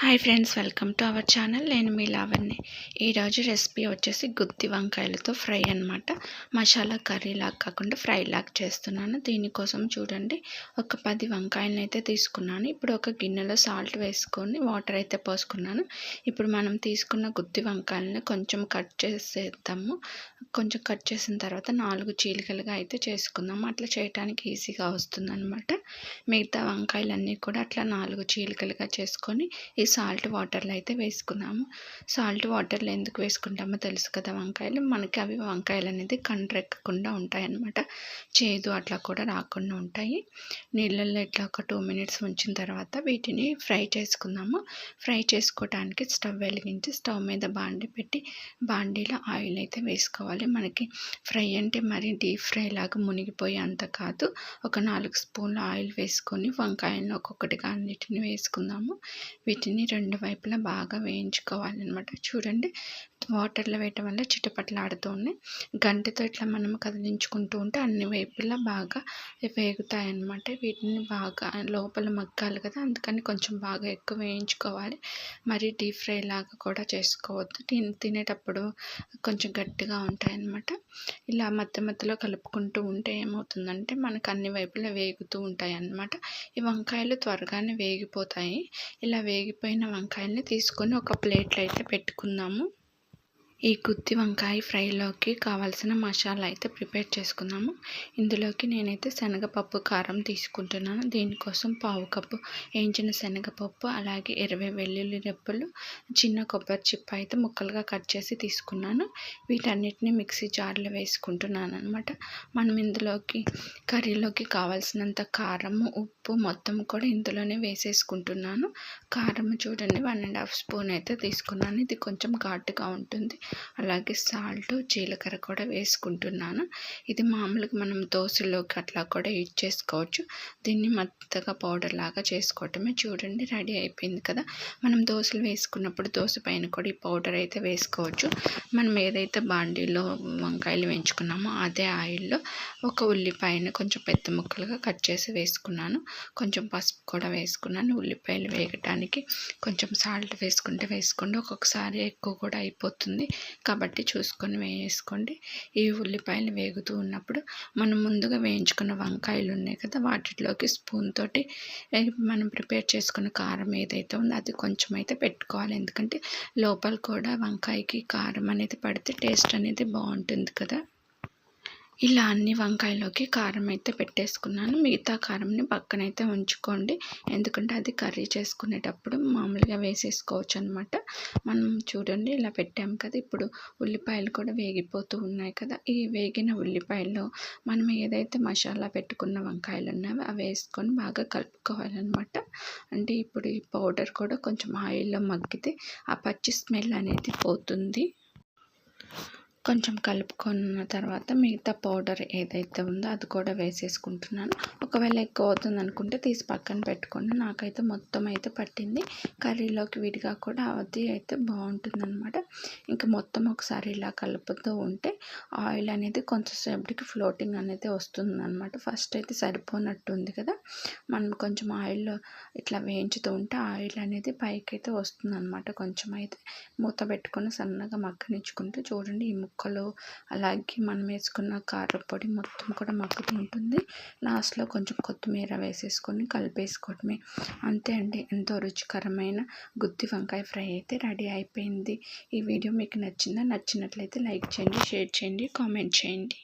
Hi friends welcome to our channel నేను మీ లావణ్య. ఈరోజు రెసిపీ వచ్చేసి గుత్తి వంకాయలతో ఫ్రై అనమాట మసాలా కర్రీ లాగా కాకుండా ఫ్రై లాగా చేస్తున్నాను. దీనికోసం చూడండి. ఒక పది వంకాయలను అయితే తీసుకున్నాను. ఇప్పుడు ఒక గిన్నెలో సాల్ట్ వేసుకొని వాటర్ అయితే పోసుకున్నాను. ఇప్పుడు మనం తీసుకున్న గుత్తి వంకాయలని కొంచెం కట్ చేసేద్దాము. కొంచెం కట్ చేసిన తర్వాత నాలుగు చీలికలుగా అయితే చేసుకుందాము. అట్లా చేయడానికి ఈజీగా వస్తుందనమాట మిగతా వంకాయలన్నీ కూడా అట్లా నాలుగు చీలికలుగా చేసుకొని ఈ సాల్ట్ వాటర్లో అయితే వేసుకున్నాము. సాల్ట్ వాటర్లో ఎందుకు వేసుకుంటామో తెలుసు కదా వంకాయలు. మనకి అవి వంకాయలు అనేది కండ్రెక్కకుండా ఉంటాయి అన్నమాట చేదు అట్లా కూడా రాకుండా ఉంటాయి. నీళ్ళల్లో ఇట్లా ఒక టూ మినిట్స్ ఉంచిన తర్వాత వీటిని ఫ్రై చేసుకున్నాము ఫ్రై చేసుకోవడానికి స్టవ్ వెలిగించి స్టవ్ మీద బాండి పెట్టి బాండీలో ఆయిల్ అయితే వేసుకోవాలి. మనకి ఫ్రై అంటే మరి డీప్ ఫ్రై లాగా మునిగిపోయి అంత కాదు. ఒక నాలుగు స్పూన్ల ఆయిల్ వేసుకొని వంకాయలను ఒక్కొక్కటిగా అన్నిటిని వేసుకుందాము. వీటిని దీన్ని రెండు వైపులా బాగా వేయించుకోవాలన్నమాట. చూడండి వాటర్లో వేయటం వల్ల చిటపట్లాడుతూ ఉన్నాయి గంటతో ఇట్లా మనం కదిలించుకుంటూ ఉంటే అన్ని వైపులా బాగా వేగుతాయి అన్నమాట వీటిని బాగా లోపల మగ్గాలి కదా అందుకని కొంచెం బాగా ఎక్కువ వేయించుకోవాలి. మరి డీప్ ఫ్రై లాగా కూడా చేసుకోవద్దు. తిని తినేటప్పుడు కొంచెం గట్టిగా ఉంటాయన్నమాట. ఇలా మధ్య మధ్యలో కలుపుకుంటూ ఉంటే ఏమవుతుందంటే మనకు అన్ని వైపులా వేగుతూ ఉంటాయి అన్నమాట ఈ వంకాయలు త్వరగానే వేగిపోతాయి. ఇలా వేగిపోయి ఉడికిపోయిన వంకాయల్ని తీసుకొని ఒక ప్లేట్లో అయితే పెట్టుకుందాము. ఈ గుత్తి వంకాయ ఫ్రైలోకి కావాల్సిన మసాలా అయితే ప్రిపేర్ చేసుకుందాము. ఇందులోకి నేనైతే శనగపప్పు కారం తీసుకుంటున్నాను. దీనికోసం పావు కప్పు వేయించిన శనగపప్పు అలాగే ఇరవై వెల్లుల్లి రెప్పలు చిన్న కొబ్బరి చిప్ప అయితే ముక్కలుగా కట్ చేసి తీసుకున్నాను. వీటన్నిటిని మిక్సీ జార్లో వేసుకుంటున్నాను అనమాట మనం ఇందులోకి కర్రీలోకి కావాల్సినంత కారము ఉప్పు మొత్తం కూడా ఇందులోనే వేసేసుకుంటున్నాను. కారం చూడండి వన్ అండ్ హాఫ్ స్పూన్ అయితే తీసుకున్నాను. ఇది కొంచెం ఘాటుగా ఉంటుంది. అలాగే సాల్ట్ జీలకర్ర కూడా వేసుకుంటున్నాను. ఇది మామూలుగా మనం దోశలోకి అట్లా కూడా యూజ్ చేసుకోవచ్చు. దీన్ని మెత్తగా పౌడర్ లాగా చేసుకోవటమే. చూడండి రెడీ అయిపోయింది కదా. మనం దోశలు వేసుకున్నప్పుడు దోశ పైన కూడా ఈ పౌడర్ అయితే వేసుకోవచ్చు. మనం ఏదైతే బాండీలో వంకాయలు వేయించుకున్నామో అదే ఆయిల్లో ఒక ఉల్లిపాయను కొంచెం పెద్ద ముక్కలుగా కట్ చేసి వేసుకున్నాను. కొంచెం పసుపు కూడా వేసుకున్నాను. ఉల్లిపాయలు వేగటానికి కొంచెం సాల్ట్ వేసుకుంటే వేసుకోండి. ఒక్కొక్కసారి ఎక్కువ కూడా అయిపోతుంది. కాబట్టి చూసుకొని వేసుకోండి. ఈ ఉల్లిపాయలు వేగుతూ ఉన్నప్పుడు మనం ముందుగా వేయించుకున్న వంకాయలు ఉన్నాయి కదా వాటిలోకి స్పూన్ తోటి మనం ప్రిపేర్ చేసుకున్న కారం ఏదైతే ఉందో అది కొంచెం అయితే పెట్టుకోవాలి. ఎందుకంటే లోపల కూడా వంకాయకి కారం అనేది పడితే టేస్ట్ అనేది బాగుంటుంది కదా. ఇలా అన్ని వంకాయలోకి కారం అయితే పెట్టేసుకున్నాను. మిగతా కారంని పక్కనైతే ఉంచుకోండి. ఎందుకంటే అది కర్రీ చేసుకునేటప్పుడు మామూలుగా వేసేసుకోవచ్చు అనమాట మనం చూడండి ఇలా పెట్టాము కదా ఇప్పుడు ఉల్లిపాయలు కూడా వేగిపోతూ ఉన్నాయి కదా. ఈ వేగిన ఉల్లిపాయల్లో మనం ఏదైతే మసాలా పెట్టుకున్న వంకాయలు ఉన్నాయో అవి వేసుకొని బాగా కలుపుకోవాలన్నమాట. అంటే ఇప్పుడు ఈ పౌడర్ కూడా కొంచెం ఆయిల్లో మగ్గితే ఆ పచ్చి స్మెల్ అనేది పోతుంది. కొంచెం కలుపుకున్న తర్వాత మిగతా పౌడర్ ఏదైతే ఉందో అది కూడా వేసేసుకుంటున్నాను. ఒకవేళ ఎక్కువ అవుతుంది అనుకుంటే తీసి పక్కన పెట్టుకోండి. నాకైతే మొత్తం అయితే పట్టింది. కర్రీలోకి విడిగా కూడా అది అయితే బాగుంటుంది అనమాట ఇంకా మొత్తం ఒకసారి ఇలా కలుపుతూ ఉంటే ఆయిల్ అనేది కొంచెంసేపటికి ఫ్లోటింగ్ అనేది వస్తుంది అనమాట ఫస్ట్ అయితే సరిపోనట్టుంది కదా. మనం కొంచెం ఆయిల్ ఇట్లా వేయించుతూ ఉంటే ఆయిల్ అనేది పైకి అయితే వస్తుంది అనమాట కొంచెం అయితే మూత పెట్టుకొని సన్నగా మక్కనిచ్చుకుంటే చూడండి ఈ ముక్కలు అలాగే మనం వేసుకున్న కారపొడి మొత్తం కూడా మగ్గుతూ ఉంటుంది. లాస్ట్లో కొంచెం కొత్తిమీర వేసేసుకొని కలిపేసుకోవడమే. అంతే అండి. ఎంతో రుచికరమైన గుత్తి వంకాయ ఫ్రై అయితే రెడీ అయిపోయింది. ఈ వీడియో మీకు నచ్చిందా? నచ్చినట్లయితే లైక్ చేయండి షేర్ చేయండి కామెంట్ చేయండి.